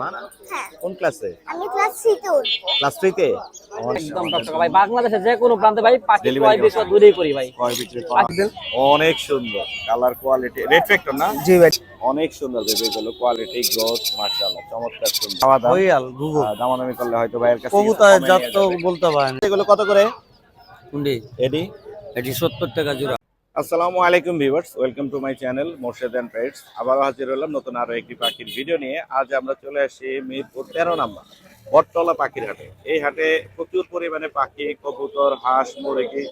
মা? হ্যাঁ। কোন ক্লাসে আমি ক্লাস থ্রিতে উঠবো। ক্লাস থ্রিতে একদম টকটকা ভাই বাংলাদেশে যে কোনো প্রান্তে ভাই পাখি Delivery ক্রয় দূরেই করি ভাই। কয় বিক্রি অনেক সুন্দর। কালার কোয়ালিটি রেড ফ্যাক্টর না? জি ভাই। অনেক সুন্দর বেবি গুলো কোয়ালিটি গ্রোথ মাশাআল্লাহ। চমৎকার সুন্দর। খাওয়া দাওয়া? রয়্যাল গুগল। দামাদামি করলে হয়তো ভাইয়ের কাছে কবুতরের জাত তো বলতে পারেন। এগুলো কত করে? কুন্ডি। এডি এটি সত্তর টাকা জোড়া। আসসালামু আলাইকুম viewers, welcome to my channel Morshed and trades. আবারও হাজির হলাম নতুন আরও একটি পাখির ভিডিও নিয়ে। আজ আমরা চলে আসি মিরপুর তেরো নাম্বার, বটতলা পাখির হাটে। এই হাটে প্রচুর পরিমাণে পাখি, কবুতর, হাঁস, মুরগি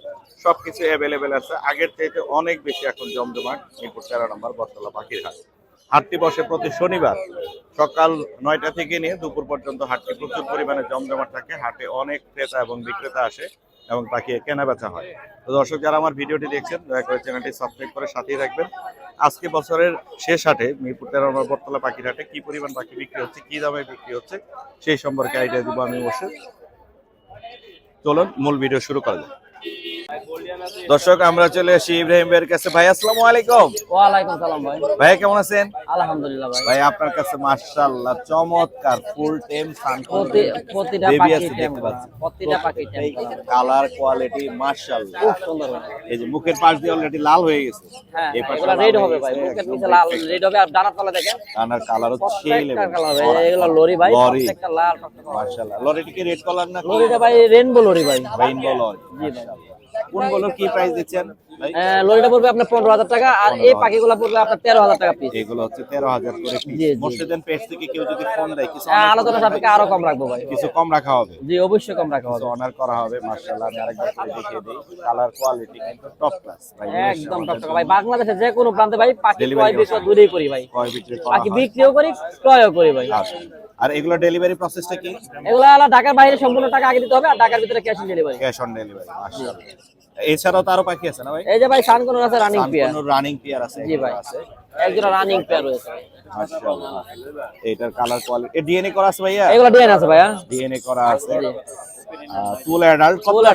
সবকিছু অ্যাভেলেবেল আছে। আগের চাইতে অনেক বেশি এখন জমজমাট মিরপুর তেরো নাম্বার বটতলা পাখির হাট। হাটটি বসে প্রতি শনিবার সকাল নয়টা থেকে নিয়ে দুপুর পর্যন্ত হাটটি প্রচুর পরিমাণে জমজমাট থাকে। হাটে অনেক ক্রেতা এবং বিক্রেতা আসে। এবং তাকে কেনা বেচা হয়। তো দর্শক যারা আমার ভিডিওটি দেখছেন, দয়া করে চ্যানেলটি সাবস্ক্রাইব করে সাথেই রাখবেন আজকে বছরের শেষ হাটে মিরপুর তেরো নম্বর বটতলা পাখির হাটে কি পরিমাণ পাখি বিক্রি হচ্ছে, কী দামে বিক্রি হচ্ছে, সেই সম্পর্কে আইডিয়া দেবো আমি বসে চলুন, মূল ভিডিও শুরু করা যাক। দর্শক আমরা চলে আসি ইব্রাহিম ভাইয়ের কাছে। ভাই আসসালামু আলাইকুম। ওয়ালাইকুম সালাম ভাই। ভাই কেমন আছেন? আলহামদুলিল্লাহ ভাই। ভাই আপনার কাছে মাশাআল্লাহ চমৎকার ফুল টেম সান প্রতি প্রতিটা পাখি টেম প্রতিটা পাখি টেম। কালার কোয়ালিটি মাশাআল্লাহ। খুব সুন্দর এই যে মুখের পাশ দিয়ে অলরেডি লাল হয়ে গেছে। হ্যাঁ এই রেড হবে ভাই মুখের নিচে লাল রেড হবে আর ডানার তলা দেখেন। কানার কালার হচ্ছে এগুলো লরি ভাই। প্রত্যেকটা লাল মাশাআল্লাহ। লরিটি কি রেড কালার না লরিটা ভাই রেনবো লরি ভাই। রেইনবো লরি জি ভাই। কোনগুলোর কি প্রাইস দিচ্ছেন? লরিটা পড়বে আপনার পনেরো হাজার টাকা আর এই পাখিগুলো পড়বে আপনার তেরো হাজার টাকা পিস এগুলো হচ্ছে তেরো হাজার করে থেকে কেউ যদি ফোন দেয় কিছু হ্যাঁ, আলোচনা সাপেক্ষে আরও কম রাখব ভাই। কিছু কম রাখা হবে। জি অবশ্যই কম রাখা হবে। অনার করা হবে মার্শাল্লাহ আমি আরেকবার করে দেখিয়ে দিই। কালার কোয়ালিটি কিন্তু টপ ক্লাস ভাই একদম টকটকা ভাই বাংলাদেশে যে কোনো প্রান্তে ভাই পাখি ক্রয় বিক্রয় করি ভাই। কয় বিক্রি করা পাখি বিক্রিও করি ক্রয়ও করি ভাই। আচ্ছা। আর এগুলো ডেলিভারি প্রসেসটা কি? এগুলো ঢাকার বাইরে সম্পূর্ণ টাকা আগে দিতে হবে আর ঢাকার ভিতরে cash on delivery cash on delivery মার্শাল্লাহ এছাড়াও তো আরও পাখি আছে না ভাই? এই যে ভাই শানকনুর আছে রানিং পেয়ার রানিং পেয়ার আছে জি ভাই। আছে। একজোড়া রানিং পেয়ার রয়েছে মাশাআল্লাহ। এটার কালার কোয়ালিটি এ ডিএনএ করা আছে ভাইয়া? এগুলো ডিএনএ আছে ভাইয়া। ডিএনএ করা আছে। ফুল অ্যাডাল্ট কত Full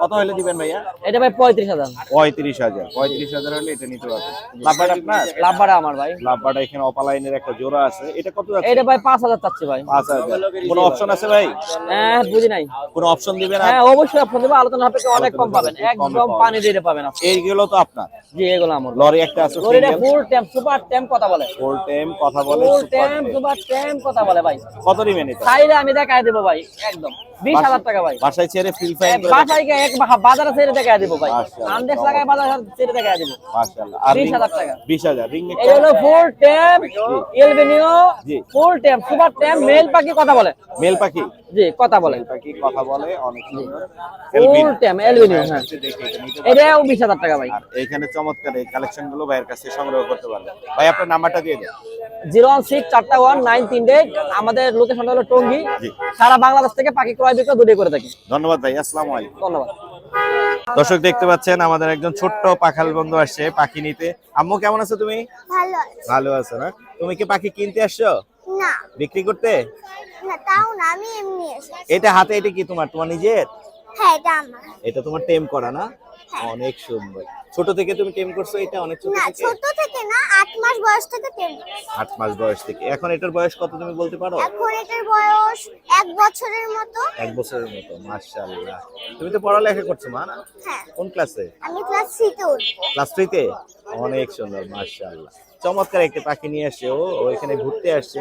কত হলে দিবেন ভাইয়া? এটা ভাই পঁয়ত্রিশ হাজার। পঁয়ত্রিশ হাজার। পঁয়ত্রিশ হাজার হলে এটা নিতে পারবেন লাভবাট আপনার? লাভবাড়া আমার ভাই। লাভবাট এখানে অপালাইনের একটা জোড়া আছে। এটা কত যাচ্ছে? এটা ভাই পাঁচ হাজার ভাই। পাঁচ হাজার। কোনো অপশন আছে ভাই? হ্যাঁ বুঝি নাই। কোনো অপশন দিবেন হ্যাঁ অবশ্যই আপনার দেবো। আলোচনা সাপেক্ষে অনেক কম পাবেন। একদম পানি দিয়ে পাবেন আপনি। এইগুলো তো আপনার। জি এগুলো আমার। লরি একটা আছে লরিটা ফুল ট্যাম্প সুপার ট্যাম্প কথা বলে। ফুল টাইম কথা বলে ফুল time। সুপার ট্যাম্প কথা বলে ভাই। কত দিবেন এটা? চাইলে আমি দেখাই দেবো ভাই। একদম। বিশ হাজার টাকা ভাই। বাসায় ছেড়ে ফিল ফাইন করে বাসায় গিয়ে এক বাজারে ছেড়ে দেখাই দেবো ভাই। আন্দেশ লাগায় বাজারে ছেড়ে দেখাই দেবো। মাশাআল্লাহ আর 20,000 টাকা। 20000 রিং এই হলো full tame albino full tame super tame male পাখি কথা বলে। মেল পাখি? জি কথা বলে। মেল পাখি কথা বলে অনেক ফুল ট্যাম্প এলবেনিও হ্যাঁ। এটাও টাকা ভাই। আর এইখানে চমৎকার এই কালেকশনগুলো ভাইয়ের কাছে সংগ্রহ করতে পারবেন। ভাই আপনার নাম্বারটা দিয়ে দেন। জিরো ওয়ান সিক্স চারটা ওয়ান নাইন তিনটে আমাদের লোকেশনটা হলো টঙ্গি। সারা বাংলাদেশ থেকে পাখি ক্রয় বিক্রয় দুটোই করে থাকি। ধন্যবাদ ভাই আসসালামু আলাইকুম। ধন্যবাদ। দর্শক দেখতে পাচ্ছেন আমাদের একজন ছোট্ট পাখাল বন্ধু আসছে পাখি নিতে। আম্মু কেমন আছো তুমি? ভালো ভালো আছো না? তুমি কি পাখি কিনতে আসছো? না। বিক্রি করতে? না তাও না আমি এমনি এটা হাতে এটা কি তোমার? তোমার নিজের? হ্যাঁ এটা আমার। এটা তোমার টেম করা না? অনেক সুন্দর। ছোট থেকে তুমি টেম করছ এটা অনেক ছোট থেকে? ছোট থেকে না আট মাস বয়স থেকে টেন আট মাস বয়স থেকে। এখন এটার বয়স কত তুমি বলতে পারো? এখন এটার বয়স এক বছরের মতো। এক বছরের মতো মাশাআল্লাহ। তুমি তো পড়ালেখা করছ মা না? হ্যাঁ। কোন ক্লাসে আমি ক্লাস থ্রিতে উঠবো। ক্লাস থ্রিতে অনেক সুন্দর মাশাআল্লাহ। চমৎকার একটা পাখি নিয়ে আসছে ও ও এখানে ঘুরতে আসছে।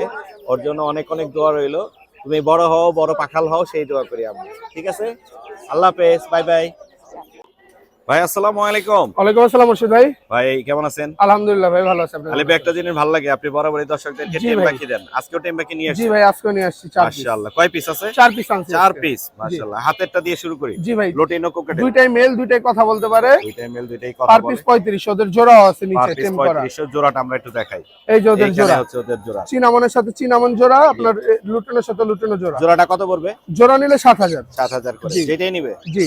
ওর জন্য অনেক অনেক দোয়া রইল। তুমি বড় হও বড় পাখাল হও সেই দোয়া করি আমরা। ঠিক আছে? আল্লাহ হাফেজ বাই বাই। ভাই আসসালামু আলাইকুম। ওয়ালাইকুম আসসালাম মুর্শিদ ভাই। ভাই কেমন আছেন? আলহামদুলিল্লাহ ভাই ভালো আছি আলিপ একটা জিনিস ভালো লাগে আপনি বরাবরই দর্শকদেরকে টেম ভাই। দেন। আজকেও টেম পাখি নিয়ে জি ভাই আজকে নিয়ে আসছি চার পিস মাশাআল্লাহ। কয় পিস আছে? চার পিস চার পিস মাশাআল্লাহ। হাতেরটা দিয়ে শুরু করি। জি ভাই। লোটিনো কোকেটে দুইটাই মেল দুইটাই কথা বলতে পারে। দুইটাই মেল দুইটাই কথা পার বলে। পিস পঁয়ত্রিশ ওদের জোড়াও আছে নিচে পিস টেম করা। 3500 জোড়াটা আমরা একটু দেখাই। এই যে ওদের জোড়া। হচ্ছে ওদের জোড়া। চিনামনের সাথে চিনামন জোড়া আপনার এ, সাথে লুটেনো জোড়া। জোড়াটা কত পড়বে? জোড়া নিলে সাত হাজার। 7000 করে। যেটাই নিবে। জি।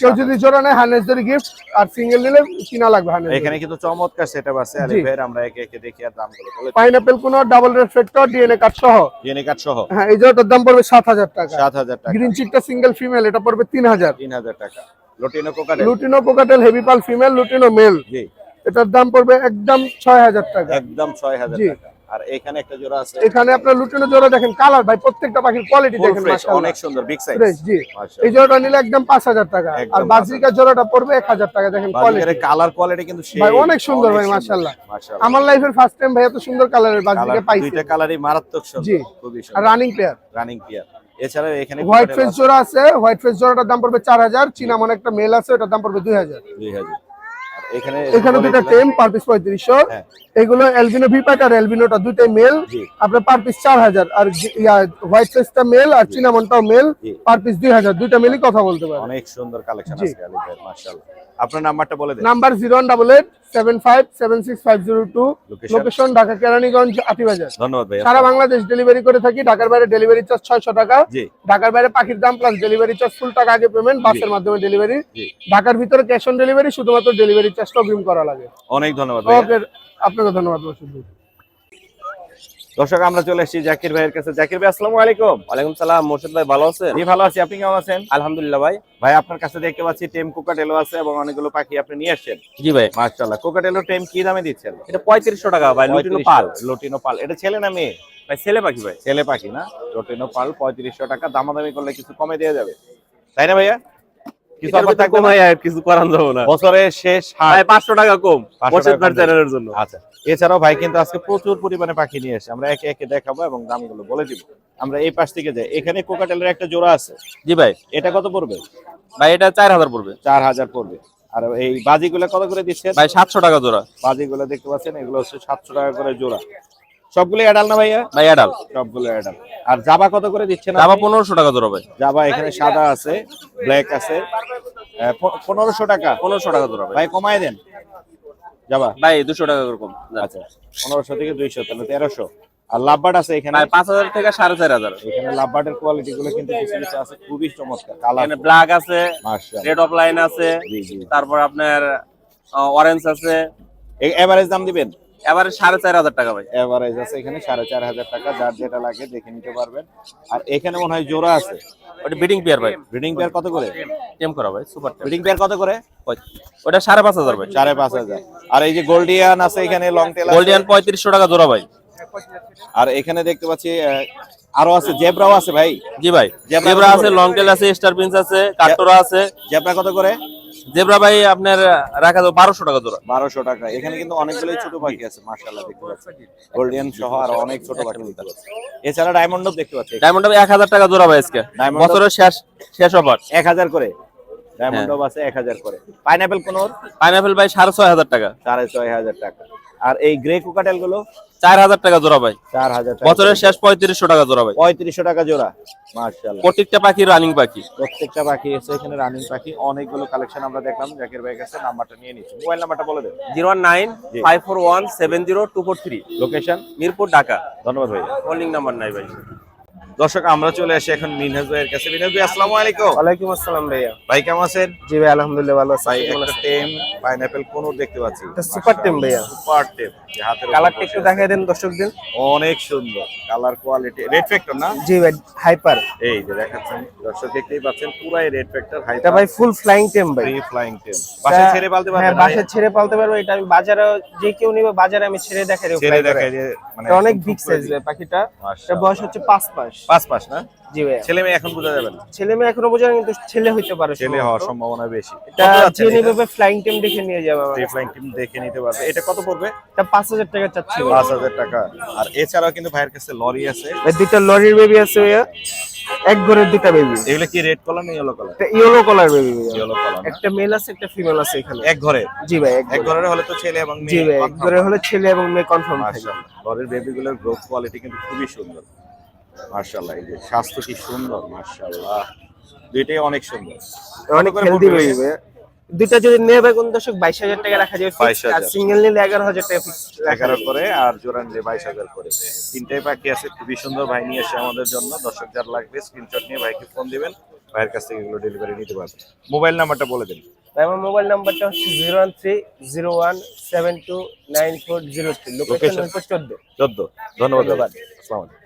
কেউ যদি জোড়া নেয় হানেসদের গিফট আর সিঙ্গেল নিলে কিনা লাগবে হানেস এখানে কিন্তু চমৎকার সেটআপ আছে আলি ভাইয়ের আমরা একে একে দেখি আর দামগুলো বলে পাইনাপেল কোন ডাবল রেফ্লেক্টর ডিএনএ কার্ড সহ। জেনে কাট সহ। হ্যাঁ এই জোড়াটার দাম পড়বে সাত হাজার টাকা। 7000 টাকা। গ্রিন চিকটা সিঙ্গেল ফিমেল এটা পড়বে তিন হাজার। 3000 টাকা। লোটিনো লুটিনো কোকাটেল হেভি পাল ফিমেল লুটিনো মেল জি। এটার দাম পড়বে একদম ছয় হাজার টাকা। একদম 6000 জি। টাকা। আর এখানে একটা জোড়া আছে। এখানে আপনার লুটেনো জোড়া দেখেন কালার ভাই প্রত্যেকটা পাখির কোয়ালিটি দেখেন মাশাআল্লাহ। অনেক সুন্দর বিগ সাইজ জি। এই জোড়াটা নিলে একদম পাঁচ হাজার টাকা। আর বাজরিকার জোড়াটা পড়বে এক হাজার টাকা দেখেন কোয়ালিটি কালার কোয়ালিটি কিন্তু ভাই অনেক সুন্দর ভাই মাশাআল্লাহ। আমার লাইফের ফার্স্ট টাইম ভাই এত সুন্দর কালারের বাজরিকা পাইছি। দুইটা কালারই মারাত্মক। সুন্দর খুবই আর রানিং পেয়ার রানিং পিয়ার এছাড়া এখানে হোয়াইট ফেস জোড়া আছে হোয়াইট ফেস জোড়াটার দাম পড়বে চার হাজার চিনামন একটা মেল আছে ওটার দাম পড়বে দুই হাজার। দুই হাজার। আর এখানে এখানে দুটো টেম পার পিস পঁয়ত্রিশশো। হ্যাঁ। এগুলো এলবিনো ভিপাট আর এলবিনোটা দুইটাই মেল আপনার পার পিস চার হাজার। আর ইয়া হোয়াইট ফেসটা মেল আর চিনামনটাও মেল পার পিস দুই হাজার। দুইটা মেলই কথা বলতে পারে অনেক সুন্দর কালেকশন আছে আলী ভাই মাশাআল্লাহ। আপনার নাম্বারটা বলে দেন। Number zero one double eight seven five seven six five zero two. Location? Location Dhaka Keraniganj ধন্যবাদ ভাই সারা বাংলাদেশ ডেলিভারি করে থাকি ঢাকার বাইরে ডেলিভারি চার্জ ছয়শো টাকা। জি। ঢাকার বাইরে পাখির দাম প্লাস ডেলিভারি চার্জ ফুল টাকা আগে পেমেন্ট বাসের মাধ্যমে ডেলিভারি ঢাকার ভিতরে ক্যাশ অন ডেলিভারি শুধুমাত্র ডেলিভারি চার্জটা অগ্রিম করা লাগে। অনেক ধন্যবাদ ভাই আপনাকে ধন্যবাদ দর্শক আমরা চলে এসেছি জাকির ভাইয়ের কাছে। জাকির ভাই আসসালামু আলাইকুম। ওয়ালাইকুম সালাম মোর্শেদ ভাই ভালো আছেন? জি ভালো আছি। আপনি কেমন আছেন? আলহামদুলিল্লাহ ভাই। ভাই আপনার কাছে দেখতে পাচ্ছি টেম কোকাটেলো আছে এবং অনেকগুলো পাখি আপনি নিয়ে আসছেন। জি ভাই। মাশাআল্লাহ। কোকাটেলো টেম কি দামে দিচ্ছেন? এটা পঁয়ত্রিশশো টাকা ভাই লুটিনো পাল। লুটিনো পাল। এটা ছেলে না মেয়ে? ভাই ছেলে পাখি ভাই। ছেলে পাখি না? লুটিনো পাল পঁয়ত্রিশশো টাকা। দামাদামি করলে কিছু কমে দেওয়া যাবে। তাই না ভাইয়া? কিছু এটার offer থাকবে না? আর কিছু করান যাব না। বছরের শেষ হাট ভাই পাঁচশো টাকা কম 500 মোর্শেদ টাকা ভাই কম। চ্যানেলের জন্য। আচ্ছা এছাড়াও ভাই কিন্তু আজকে প্রচুর পরিমাণে পাখি নিয়ে এসে আমরা একে একে দেখাবো এবং দামগুলো বলে দিব। আমরা এই পাশ থেকে যাই। এখানে কোকাটেলের একটা জোড়া আছে। জি ভাই। এটা কত পড়বে? ভাই এটা চার হাজার পড়বে। চার হাজার পড়বে। আর এই বাজিগুলো কত করে দিচ্ছেন? ভাই সাতশো টাকা জোড়া। বাজিগুলো দেখতে পাচ্ছেন এগুলো হচ্ছে সাতশো টাকা করে জোড়া। সবগুলো অ্যাডাল না ভাইয়া? ভাই অ্যাডাল সবগুলো অ্যাডাল আর জাবা কত করে দিচ্ছেন দাবা পনেরোশো টাকা জোড়া ভাই। জাবা এখানে সাদা আছে ব্ল্যাক আছে। পনেরোশো টাকা? পনেরোশো টাকা জোড়া ভাই। কমায় দেন। যাবা ভাই দুশো টাকা করে কম আচ্ছা পনেরোশো থেকে দুইশো তাহলে তেরোশো। আর লাভবার্ড আছে এখানে? ভাই পাঁচ হাজার থেকে সাড়ে চার হাজার। এখানে লাভবার্ডের কোয়ালিটি গুলো কিন্তু কিছু কিছু আছে খুবই চমৎকার। কালার এখানে ব্ল্যাক আছে রেড অফ লাইন আছে তারপর আপনার অরেঞ্জ আছে। এভারেজ দাম দিবেন? এবার সাড়ে চার হাজার টাকা ভাই। এভারেজ আছে এখানে সাড়ে চার হাজার টাকা যার যেটা লাগে দেখে নিতে পারবেন। আর এখানে মনে হয় জোড়া আছে। ওটা বিডিং পেয়ার ভাই। ব্রিডিং পেয়ার কত করে? টেম করা ভাই সুপার ব্রিডিং পেয়ার কত করে? ওটা সাড়ে পাঁচ হাজার ভাই। সাড়ে পাঁচ হাজার। আর এই যে গোল্ডিয়ান আছে এখানে লং টেল গোল্ডিয়ান পঁয়ত্রিশশো টাকা জোড়া ভাই। আর এখানে দেখতে পাচ্ছি আরও আছে জেব্রাও আছে ভাই। জি ভাই। জেব্রা আছে? লং টেল আছে স্টার প্রিন্স আছে কাটোরা আছে। জেব্রা কত করে? জেব্রা ভাই আপনার রাখা যাবে বারোশো টাকা জোড়া। বারোশো টাকা। এখানে কিন্তু অনেকগুলো ছোট পাখি আছে মার্শাল্লাহ দেখতে পাচ্ছি গোল্ডিয়ান সহ আর অনেক ছোট পাখি দেখতে পাচ্ছি এছাড়া ডায়মন্ড দেখতে পাচ্ছি ডায়মন্ড এক হাজার টাকা জোড়া ভাই আজকে। বছরের শেষ শেষ অফার এক হাজার করে। ডায়মন্ড আছে এক হাজার করে। পাইনাপেল কোন পাইনাপেল ভাই সাড়ে ছয় হাজার টাকা। সাড়ে ছয় হাজার টাকা। আর এই গ্রে কোকাটেলগুলো চার হাজার টাকা জোড়া ভাই। চার হাজার বছরের শেষ পঁয়ত্রিশশো টাকা জোড়া ভাই। পঁয়ত্রিশশো টাকা জোড়া। মার্শাল্লাহ প্রত্যেকটা পাখি রানিং পাখি। প্রত্যেকটা পাখি এসে এখানে রানিং পাখি। অনেকগুলো কালেকশন আমরা দেখলাম জাকির ভাই কাছে নাম্বারটা নিয়ে নিচ্ছি। মোবাইল নাম্বারটা বলে দেন। Zero nine five four one seven zero two four three. Location Mirpur Dhaka. ধন্যবাদ ভাই হোল্ডিং নাম্বার নাই ভাই। দর্শক আমরা চলে আসি এখন মিনহাজ ভাইয়ের কাছে। মিনহাজ ভাই আসসালামু আলাইকুম। ওয়ালাইকুম আসসালাম ভাইয়া। ভাই কেমন আছেন? জি ভাই আলহামদুলিল্লাহ ভালো আছি। ভাই একটা টেম পাইনাপেল কোন দেখতে পাচ্ছি। সুপার টেম ভাইয়া। সুপার টেম। হাতের কালারটা একটু দেখাই দেন দর্শক দিন অনেক সুন্দর। কালার কোয়ালিটি রেড ফ্যাক্টর না? জি ভাই হাইপার এই যে দেখাচ্ছেন দর্শক দেখতেই পাচ্ছেন পুরাই রেড ফ্যাক্টর হাই এটা ভাই ফুল ফ্লাইং টেম ভাই। Free flying tame. বাসা ছেড়ে পালতে পারবে হ্যাঁ বাসা ছেড়ে পালতে পারবে এটা আমি বাজারে যে কেউ নিবে বাজারে আমি ছেড়ে দেখাই দেবো ছেড়ে। দেখায় যে মানে অনেক বিগ সাইজ। পাখিটা। এটা বয়স হচ্ছে পাঁচ মাস। পাঁচ মাস না? জি ভাই ছেলে মেয়ে এখন বোঝা যাবে না। ছেলে মেয়ে এখনও বোঝা কিন্তু ছেলে হইতে পারে ছেলে হওয়ার সম্ভাবনা বেশি। এটা যে নিবে ফ্লাইং টেম দেখে নিয়ে যাবে আমার ফ্লাইং টিম দেখে নিতে পারবে। এটা কত পড়বে? এটা পাঁচ হাজার টাকা চাচ্ছি। ভাই। পাঁচ হাজার টাকা। আর এছাড়াও কিন্তু ভাইয়ের কাছে লরি আছে। ভাই দুইটা লরির বেবি আছে ভাইয়া। এক ঘরের দুইটা বেবি এগুলো কি রেড কলার না ইয়েলো কালার একটা yellow colour baby yellow colour একটা মেল আছে একটা ফিমেল আছে এখানে। এক ঘরে? জি ভাই এক ঘরে। হলে তো ছেলে এবং জি ভাই এক ঘরে হলে ছেলে এবং মেয়ে কনফার্ম থাকে লরির বেবিগুলোর গ্রোথ কোয়ালিটি কিন্তু খুবই সুন্দর। মাশাআল্লাহ এই যে স্বাস্থ্য কি সুন্দর মাশাআল্লাহ। দুইটাই অনেক সুন্দর। অনেক হেলদি পড়বে? দুইটা যদি নেবে ভাই কোন দর্শক বাইশ হাজার টাকা রাখা যাবে fixed, 22,000 আর সিঙ্গেল নিলে এগারো হাজার টাকা ফিক্স এগারো করে আর জোড়া নিলে বাইশ হাজার করে। তিনটাই পাখি আছে খুবই সুন্দর ভাই নিয়ে এসে আমাদের জন্য। দর্শক যার লাগবে স্ক্রিনশট নিয়ে ভাইকে ফোন দিবেন ভাইয়ের কাছ থেকে এগুলো ডেলিভারি নিতে পারবেন মোবাইল নাম্বারটা বলে দিন। আমার মোবাইল নাম্বারটা হচ্ছে zero one three zero one seven two nine four zero three location হচ্ছে চোদ্দ। চোদ্দ। ধন্যবাদ ধন্যবাদ। আসসালামু আলাইকুম।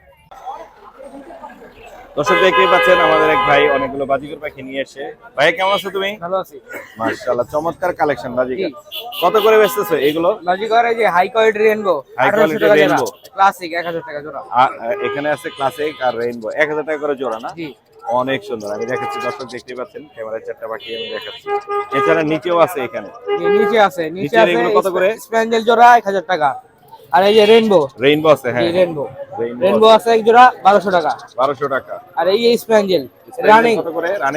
দর্শক দেখতেই পাচ্ছেন আমাদের এক ভাই অনেকগুলো বাজিকর পাখি নিয়ে এসে ভাই কেমন আছো তুমি? ভালো আছি। মার্শাল্লাহ চমৎকার কালেকশন বাজিকর কত করে বেচতেছো এগুলো? বাজিকর এই যে high quality rainbow High quality rainbow। Classic এক হাজার টাকা জোড়া। এখানে আছে ক্লাসিক আর রেইনবো এক হাজার টাকা করে জোড়া না? জি। অনেক সুন্দর আমি দেখাচ্ছি দর্শক দেখতেই পাচ্ছেন ক্যামেরায় চারটা পাখি আমি দেখাচ্ছি। এছাড়া নিচেও আছে এখানে। নিচে আছে নিচে আছে এগুলো কত করে? স্প্যান্ডেল জোড়া এক হাজার টাকা। আর এই যে রেনবো রেইনবো আছে হ্যাঁ। রেইনবো রেনবো আছে। এক জোড়া বারোশো টাকা। বারোশো টাকা। আর এই যে spangle running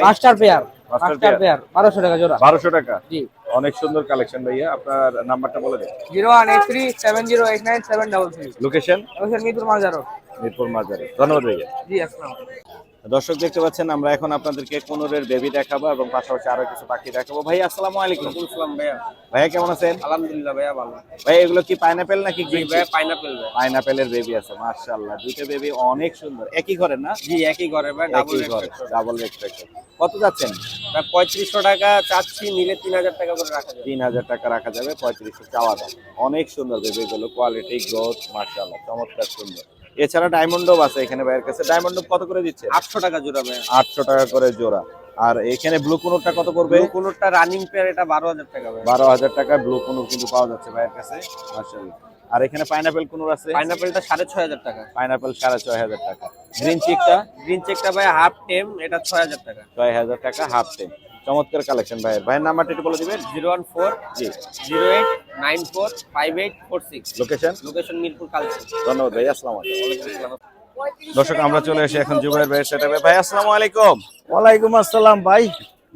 master pair master pair বারোশো টাকা জোড়া। বারোশো টাকা। জি। অনেক সুন্দর কালেকশন ভাইয়া। আপনার নাম্বারটা বলে দিন। Zero one eight three seven zero eight nine seven double three. Location Mirpur মাজারো। Mirpur মাজারে। ধন্যবাদ ভাইয়া। জি আসসালাম দর্শক দেখতে পাচ্ছেন আমরা এখন আপনাদেরকে কোনোরের বেবি দেখাবো এবং পাশাপাশি আরও কিছু পাখি দেখাবো। ভাই আসসালামু আলাইকুম। আসসালাম ভাইয়া। ভাইয়া কেমন আছেন? আলহামদুলিল্লাহ ভাইয়া ভালো। ভাই এগুলো কি পাইনাপেল নাকি গ্রিন ভাইয়া পাইনাপেল পাইনাপেলের বেবি আছে মাশাআল্লাহ। দুইটা বেবি অনেক সুন্দর। একই ঘরে না? জি একই ঘরে ভাই ডাবল ঘরে ডাবল রেস্ট্রিকশন কত যাচ্ছেন? পঁয়ত্রিশশো টাকা চাচ্ছি নিলে তিন হাজার টাকা করে রাখা যাবে। তিন হাজার টাকা রাখা যাবে পঁয়ত্রিশশো চাওয়া দাম অনেক সুন্দর বেবি গুলো কোয়ালিটি গ্রোথ মাশাআল্লাহ চমৎকার সুন্দর। এছাড়া ডায়মন্ড আছে এখানে ভাইয়ের কাছে। ডায়মন্ড কত করে দিচ্ছে? আটশো টাকা জোড়া ভাই। আটশো টাকা করে জোড়া। আর এখানে ব্লু কোনোরটা কত পড়বে? কোনোটা রানিং পেয়ার এটা বারো হাজার টাকা বারো হাজার টাকা ব্লু কোনোর কিন্তু পাওয়া যাচ্ছে ভাইয়ের কাছে। আর এখানে পাইনাপেল কোনোর আছে? পাইনাপেলটা সাড়ে ছয় হাজার টাকা। পাইনাপেল সাড়ে ছয় হাজার টাকা। গ্রিন চিকটা গ্রিন চেকটা ভাই হাফ টেম এটা ছয় হাজার টাকা। ছয় হাজার টাকা হাফ টেন চমৎকার কালেকশন ভাইয়ের ভাইয়ের নাম্বারটা একটু বলে দিবেন? জিরো ওয়ান ফোর জি। Zero eight nine four five eight four six. Location location Mirpur Kalshi. ধন্যবাদ ভাই। আসসালামু আলাইকুম। দর্শক আমরা চলে এসে এখন জুবাইর ভাইয়ের সেটাপে ভাই আসসালামু আলাইকুম। ওয়ালাইকুম আসসালাম ভাই।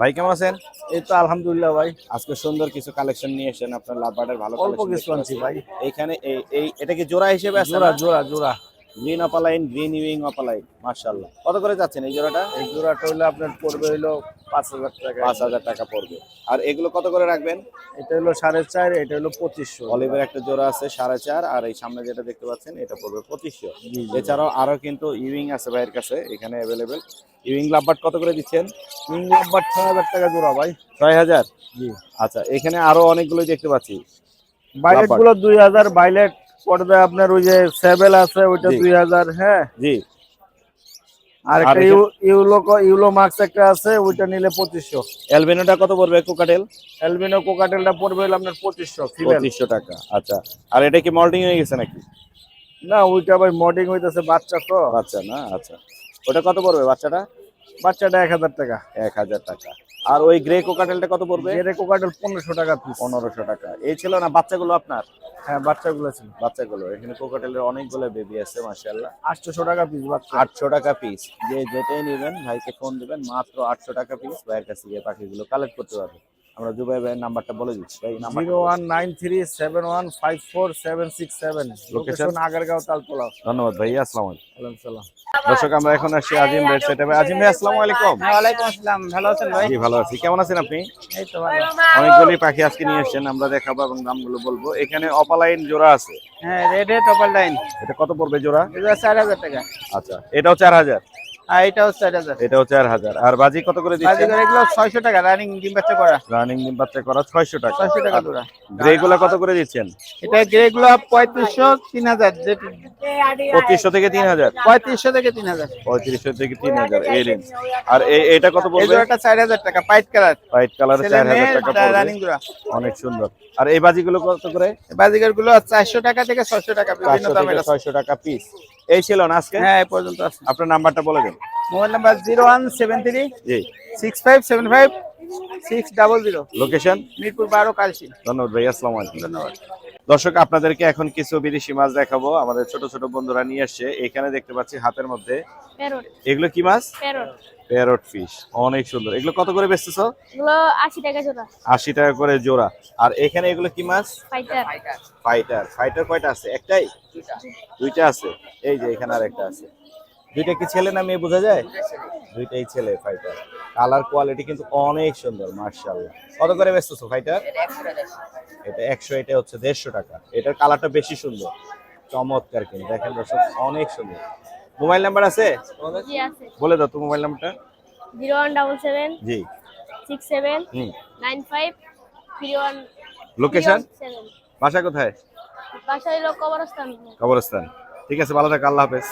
ভাই কেমন আছেন? এই তো আলহামদুলিল্লাহ ভাই। আজকে সুন্দর কিছু কালেকশন নিয়ে এসেছেন আপনার লাভ লাভবার্ডের ভালো অল্প কিছু আনছি ভাই। এইখানে এই এই এটা কি জোড়া হিসেবে আছে জোড়া জোড়া জোড়া। Green opaline green Ewing opaline মাশাআল্লাহ। কত করে যাচ্ছেন এই জোড়াটা? এই জোড়াটা হইল আপনার পড়বে হইল পাঁচ হাজার টাকা। পাঁচ হাজার টাকা পড়বে। আর এগুলো কত করে রাখবেন? এটা হলো সাড়ে চার এটা হলো পঁচিশশো। অলিভের একটা জোড়া আছে সাড়ে চার আর এই সামনে যেটা দেখতে পাচ্ছেন এটা পড়বে পঁচিশশো। এছাড়াও আরও কিন্তু ইউইং আছে ভাইয়ের কাছে এখানে অ্যাভেলেবেল ইউইং লাভবার্ড কত করে দিচ্ছেন? নাম্বার ছয় হাজার টাকা জোড়া ভাই। ছয় হাজার? জি। আচ্ছা এখানে আরও অনেকগুলোই দেখতে পাচ্ছি। বাইলেটগুলো দুই হাজার বাইলেট পড়বে আপনার ওই যে সেভেল আছে ওইটা দুই হাজার হ্যাঁ। জি। আর একটা ইউলো ইউলো মার্কস একটা আছে ওইটা নিলে পঁচিশশো। অ্যালবিনোটা কত পড়বে কোকাটেল? অ্যালবিনো কোকাটেলটা পড়বে হলো আপনার পঁচিশশো পঁচিশশো টাকা আচ্ছা। আর এটা কি মল্টিং হয়ে গেছে নাকি? না ওইটা ভাই মডিং হইতেছে বাচ্চা তো। বাচ্চা না আচ্ছা। ওটা কত পড়বে বাচ্চাটা? বাচ্চাটা এক হাজার টাকা। এক হাজার টাকা। আর ওই গ্রে কোকাটেলটা কত পড়বে? গ্রে কোকাটেল পনেরোশো টাকা পনেরোশো টাকা। এই ছিল না বাচ্চাগুলো আপনার? হ্যাঁ বাচ্চাগুলো ছিল। বাচ্চাগুলো। এখানে কোকাটেলের অনেকগুলো বেবি আছে মাশাআল্লাহ। আটশোশো টাকা পিস বাচ্চা। আটশো টাকা পিস যে যেটাই নেবেন ভাইকে ফোন দিবেন মাত্র আটশো টাকা পিস ভাইয়ের কাছে গিয়ে পাখিগুলো কালেক্ট করতে পারবে। আমরা জুবাই ভাইয়ের নাম্বারটা বলে দিচ্ছি ভাই number zero one nine three seven one five four seven six seven. Location Agargaon Taltola ধন্যবাদ ভাই আসসালামু আলাইকুম। সালাম। দর্শক আমরা এখন আসি আজিম ভাইয়ের সেটাবে আজিম ভাই আসসালামু আলাইকুম। ওয়ালাইকুম আসসালাম ভালো আছেন ভাই? জি ভালো আছি। কেমন আছেন আপনি? এই তো ভালো। অনেকগুলি পাখি আজকে নিয়ে এসেছেন আমরা দেখাবো এবং দামগুলো বলব। এখানে অপালাইন জোড়া আছে। হ্যাঁ রেড টপার লাইন এটা কত পড়বে জোড়া? এটা চার হাজার টাকা। আচ্ছা এটাও চার হাজার। আর এটাও চার হাজার। এটাও চার হাজার। আর বাজি কত করে দিচ্ছেন? বাজিগর এগুলো ছয়শো টাকা রানিং ডিম বাচ্চা করা। রানিং ডিম বাচ্চা করা ছয়শো টাকা। ছয়শো টাকা জোড়া। গ্রে গুলা কত করে দিচ্ছেন? এটা গ্রে গুলো পঁয়ত্রিশশো তিন হাজার। পঁচিশশো থেকে তিন হাজার? পঁয়ত্রিশশো থেকে তিন হাজার। পঁয়ত্রিশশো থেকে তিন হাজার এই রেঞ্জ আর এটা কত এই পড়বে? জোড়াটা চার হাজার টাকা পাইট কালার হোয়াইট কালার ছেলে চার হাজার মেয়ে টাকা পড়বে। রানিং জোড়া। অনেক সুন্দর। আর এই বাজিগুলো কত করে? বাজিগরগুলো চারশো টাকা থেকে ছয়শো টাকা বিভিন্ন আছে ছয়শো টাকা পিস এই ছিল না আজকে? হ্যাঁ এই পর্যন্ত আছে। আপনার নাম্বারটা বলে দিন। Mobile number zero one seven three জি। Six five seven five six double zero. Location Mirpur বারো কালসি ধন্যবাদ ভাই আসসালামু আলাইকুম। ধন্যবাদ। দর্শক আপনাদেরকে এখন কিছু বিদেশি মাছ দেখাবো। আমাদের ছোট ছোট বন্ধুরা নিয়ে আসছে এখানে দেখতে পাচ্ছি হাতের মধ্যে। এগুলো কি মাছ? প্যারট। ফিশ। অনেক সুন্দর। এগুলো কত করে বেচতেছো? এগুলো আশি টাকা জোড়া। আশি টাকা করে জোড়া। আর এখানে এগুলো কি মাছ? ফাইটার ফাইটার ফাইটার কয়টা আছে? একটাই? দুইটা। আছে। এই যে এখানে আর একটা আছে। দুইটা কি ছেলে না মেয়ে বোঝা যায়? দুইটাই ছেলে ফাইটার কালার কোয়ালিটি কিন্তু অনেক সুন্দর মার্শাল্লাহ কত করে বেচতেছো ফাইটার এটা একশো এটা হচ্ছে দেড়শো টাকা। এটার কালারটা বেশি সুন্দর। চমৎকার কিন্তু। দেখেন দর্শক অনেক সুন্দর। মোবাইল নাম্বার আছে? বলে দাও তো মোবাইল নাম্বারটা। জিরো ওয়ান ডাবল সেভেন জি। Six seven nine five three one location বাসা কোথায়? বাসা কবরস্থান। কবরস্থান। ঠিক আছে ভালো থাক আল্লাহ হাফেজ।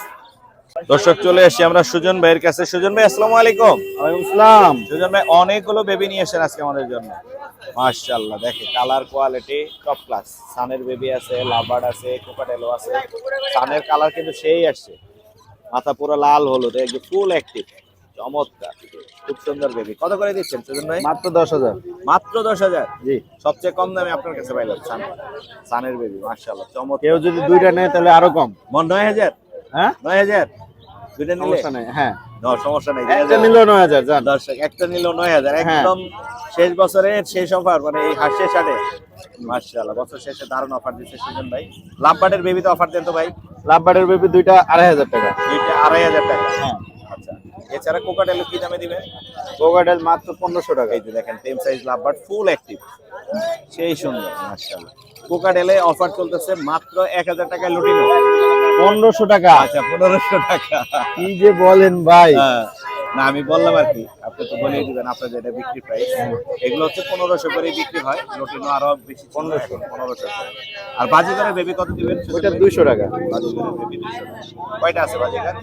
দর্শক চলে এসেছি আমরা সুজন ভাইয়ের কাছে। সুজন ভাই আসসালামু আলাইকুম। আসসালাম সুজন ভাই অনেকগুলো বেবি নিয়ে এসেছেন আজকে আমাদের জন্য। মাশাআল্লাহ দেখে কালার কোয়ালিটি টপ ক্লাস সানের বেবি আছে লাভার্ড আছে কোকাটেলো আছে। সানের কালার কিন্তু সেই আসছে। মাথা পুরো লাল হলুদ একদম ফুল অ্যাক্টিভ চমৎকার। খুব সুন্দর বেবি কত করে দিচ্ছেন সুজন ভাই? মাত্র দশ হাজার। মাত্র দশ হাজার? জি। সবচেয়ে কম দামে আপনার কাছে পাইলাম সান সানের বেবি মাশাআল্লাহ চমৎকার। কেউ যদি দুইটা নেয় তাহলে আরও কম। মন নয় হাজার? হ্যাঁ? নয় হাজার। দুইটা সমস্যা নেই হ্যাঁ। সমস্যা নেই। একটা নয় হাজার জান। দর্শক একটা নিল নয় হাজার। হ্যাঁ। একদম শেষ বছরের শেষ অফার মানে এই আটে মার্শাল্লাহ বছর শেষে দারুণ অফার দিচ্ছে সুজন ভাই। লাম্পার্ডের বেবিতে অফার দেন তো ভাই। লাভবারের বেবি দুইটা আড়াই হাজার টাকা। দুইটা আড়াই হাজার টাকা। হ্যাঁ। আচ্ছা এছাড়া কোকাটেল কি দামে দিবে? কোকাটেল মাত্র পনেরোশো টাকা। এই যে দেখেন টেম সাইজ লাভবার্ড ফুল অ্যাক্টিভ সেই সুন্দর মার্শাল্লাহ কোকাটেলে অফার চলতেছে মাত্র এক হাজার টাকায় লুটিনো। পনেরোশো টাকা। আচ্ছা পনেরোশো টাকা। কি যে বলেন ভাই। হ্যাঁ। না আমি বললাম আর কি আপনি তো বলেই দিবেন আপনার যেটা বিক্রি প্রাইস এগুলো হচ্ছে পনেরোশো করে বিক্রি হয় লটিনো আরও বেশি পনেরোশো। পনেরোশো আর বাজিকারের বেবি কত দিবেন? ওইটা দুইশো টাকা। বাজিকারের বেবি দুইশো কয়টা আছে বাজিকার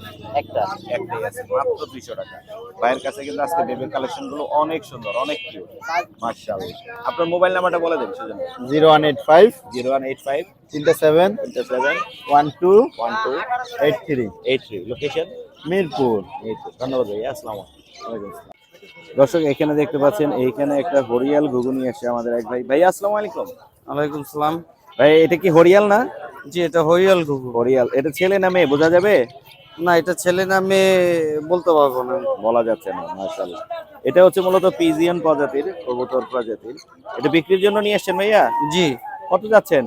একটা। একটাই আছে মাত্র দুইশো টাকা। ভাইয়ের কাছে কিন্তু আজকে বেবির কালেকশনগুলো অনেক সুন্দর অনেক কিউট মার্শাল আপনার মোবাইল নাম্বারটা বলে দেন সেজন্য। Zero one eight five zero one eight five তিনটা সেভেন তিনটা seven one two one two eight three. Eight three. Location Mirpur. এই তো, ধন্যবাদ ভাইয়া আসসালামু আলাইকুম। দর্শক এখানে দেখতে পাচ্ছেন এইখানে একটা হরিয়াল ঘুগুনি আসছে আমাদের এক ভাই। ভাই আসসালামু আলাইকুম। ওয়ালাইকুম সালাম। ভাই এটা কি হরিয়াল না? জি এটা হরিয়াল ঘুঘু। হরিয়াল। এটা ছেলে না মেয়ে বোঝা যাবে? না এটা ছেলে না মেয়ে বলতে পারব না। বলা যাচ্ছে না মাশাআল্লাহ। এটা হচ্ছে মূলত পিজিয়ান প্রজাতির কবুতর প্রজাতির। এটা বিক্রির জন্য নিয়ে আসছেন ভাইয়া? জি। কত যাচ্ছেন?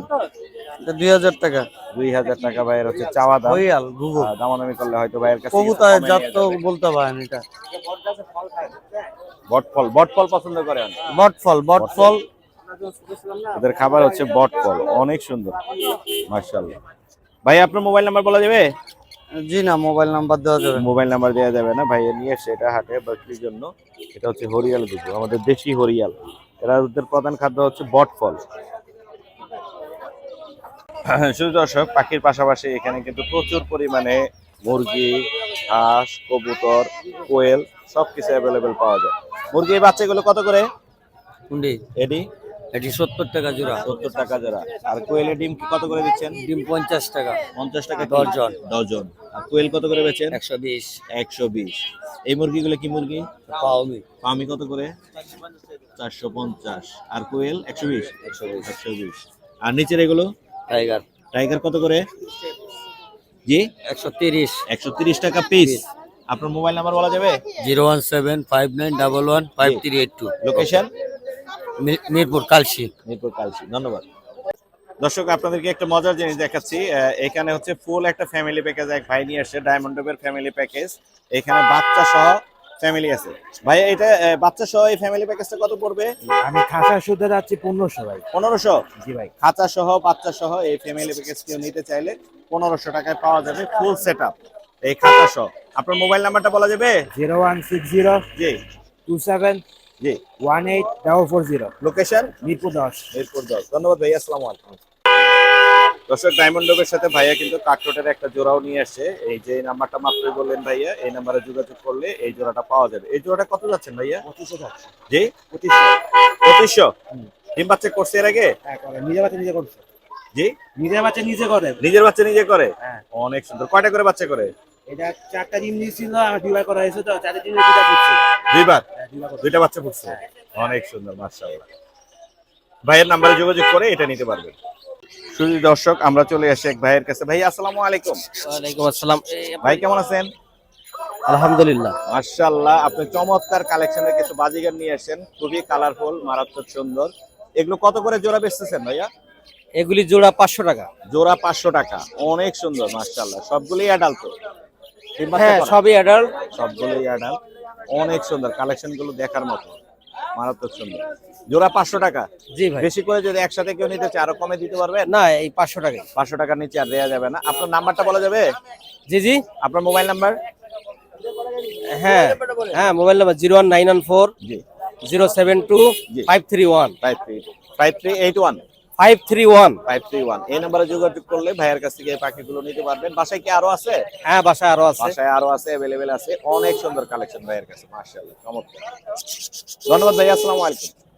দুই হাজার টাকা। দুই হাজার টাকা ভাইয়ের হচ্ছে চাওয়া দাম। দামাদামি করলে হয়তো ভাইয়ের কাছে কবুতর কমে জাত নিয়ে তো যাবে। বলতে পারেন এটা। বটফল বটফল পছন্দ করেন বটফল বটফল। ওদের খাবার হচ্ছে বটফল অনেক সুন্দর মাশাআল্লাহ। ভাই আপনার মোবাইল নাম্বার বলা যাবে? জি না মোবাইল নাম্বার দেওয়া যাবে মোবাইল নাম্বার দেওয়া যাবে না ভাই নিয়ে এসছে এটা হাটে বিক্রির জন্য। এটা হচ্ছে হরিয়াল দুধ আমাদের দেশি হরিয়াল। এরা ওদের প্রধান খাদ্য হচ্ছে বটফল। শুধু দর্শক পাখির পাশাপাশি এখানে কিন্তু প্রচুর পরিমাণে মুরগি হাঁস কবুতর কোয়েল সবকিছু অ্যাভেলেবেল পাওয়া যায়। মুরগির বাচ্চাগুলো কত করে? কুন্ডি। এডি? এটি সত্তর টাকা জোড়া। সত্তর টাকা জোড়া। আর কোয়েলের ডিম কত করে দিচ্ছেন? ডিম পঞ্চাশ টাকা। পঞ্চাশ টাকা ডজন। ডজন আর কোয়েল কত করে বেচেন? একশো বিশ। একশো বিশ। এই মুরগিগুলো কি মুরগি? পাওমি। আমি কত করে? চারশো পঞ্চাশ। আর কোয়েল? একশো বিশ একশো বিশ। একশো বিশ। আর নিচের এগুলো? টাইগার টাইগার কত করে? জি? একশো তিরিশ। একশো তিরিশ টাকা পিস আপনার মোবাইল নাম্বার বলা যাবে? Zero one seven five nine double one five three eight two. Location Mirpur Kalshi. Mirpur Kalshi ধন্যবাদ। দর্শক আপনাদেরকে একটা মজার জিনিস দেখাচ্ছি। এখানে হচ্ছে ফুল একটা ফ্যামিলি প্যাকেজ এক ভাই নিয়ে আসছে ডায়মন্ড ফ্যামিলি প্যাকেজ এখানে বাচ্চা সহ ফ্যামিলি আছে। ভাই এটা বাচ্চা সহ এই ফ্যামিলি প্যাকেজটা কত পড়বে? আমি খাসা শুদ্ধ যাচ্ছি পনেরোশো ভাই। পনেরোশো? জি ভাই। খাঁচা সহ বাচ্চা সহ এই ফ্যামিলি প্যাকেজ কেউ নিতে চাইলে পনেরোশো টাকায় পাওয়া যাবে ফুল সেট এই খাঁচা সহ আপনার মোবাইল নাম্বারটা বলা যাবে? জিরো ওয়ান সিক্স জিরো জি। টু সেভেন জি। One eight double four zero. Location Mirpur দশ। মিরপুর দশ। ধন্যবাদ ভাইয়া আসসালামু আলাইকুম। দর্শক ডায়মন্ড ডোবের সাথে ভাইয়া কিন্তু কাকটোটের একটা জোড়াও নিয়ে আসছে। এই যে নাম্বারটা মাত্রই বললেন ভাইয়া এই নাম্বারে যোগাযোগ করলে এই জোড়াটা পাওয়া যাবে। এই জোড়াটা কত যাচ্ছেন ভাইয়া? পঁচিশশো যাচ্ছে। জি? পঁচিশশো। পঁচিশশো? ডিম বাচ্চা করছে এর আগে? হ্যাঁ করে। নিজে বাচ্চা নিজে করছে। জি? নিজের বাচ্চা নিজে করে। নিজের বাচ্চা নিজে করে? হ্যাঁ। অনেক সুন্দর। কয়টা করে বাচ্চা করে? এটা চারটা ডিম দিয়েছিল আমার দুইবার করা হয়েছে তো চারটা ডিমে দুইবার? হ্যাঁ দুইটা বাচ্চা ফুটছে? অনেক সুন্দর মাশাআল্লাহ। ভাইয়ের নাম্বারে যোগাযোগ করে এটা নিতে পারবেন। শুধু দর্শক আমরা চলে আসি এক ভাইয়ের কাছে। ভাই আসসালামু আলাইকুম। ওয়ালাইকুম আসসালাম। ভাই কেমন আছেন? আলহামদুলিল্লাহ। মাশাআল্লাহ আপনি চমৎকার কালেকশনের কিছু বাজিগার নিয়ে আসেন। খুবই কালারফুল মারাত্মক সুন্দর। এগুলো কত করে জোড়া বেচতেছেন ভাইয়া? এগুলি জোড়া পাঁচশো টাকা। জোড়া পাঁচশো টাকা। অনেক সুন্দর মাশাআল্লাহ। সবগুলোই অ্যাডাল্ট তো? হ্যাঁ? সবই অ্যাডাল্ট সবগুলোই অ্যাডাল্ট অনেক সুন্দর কালেকশনগুলো দেখার মতো। মারাত্মক সুন্দর। জোড়া পাঁচশো টাকা? জি ভাই। বেশি করে যদি একসাথে কেউ নিতে চায় আরও কমে দিতে পারবে না এই পাঁচশো টাকা পাঁচশো টাকার নিচে আর দেওয়া যাবে না। আপনার নাম্বারটা বলা যাবে? জি জি। আপনার মোবাইল নাম্বার? হ্যাঁ হ্যাঁ mobile number zero one nine one four জি। Zero seven two five three one. Five three five three eight one. Five three one five three one এই নাম্বারে যোগাযোগ করলে ভাইয়ের নিতে পারবেন বাসায় কি আরও আছে হ্যাঁ বাসায় আরও আছে আরও আছে অ্যাভেলেবেল আছে অনেক সুন্দর কালেকশন ভাইয়ের কাছে ধন্যবাদ আলাইকুম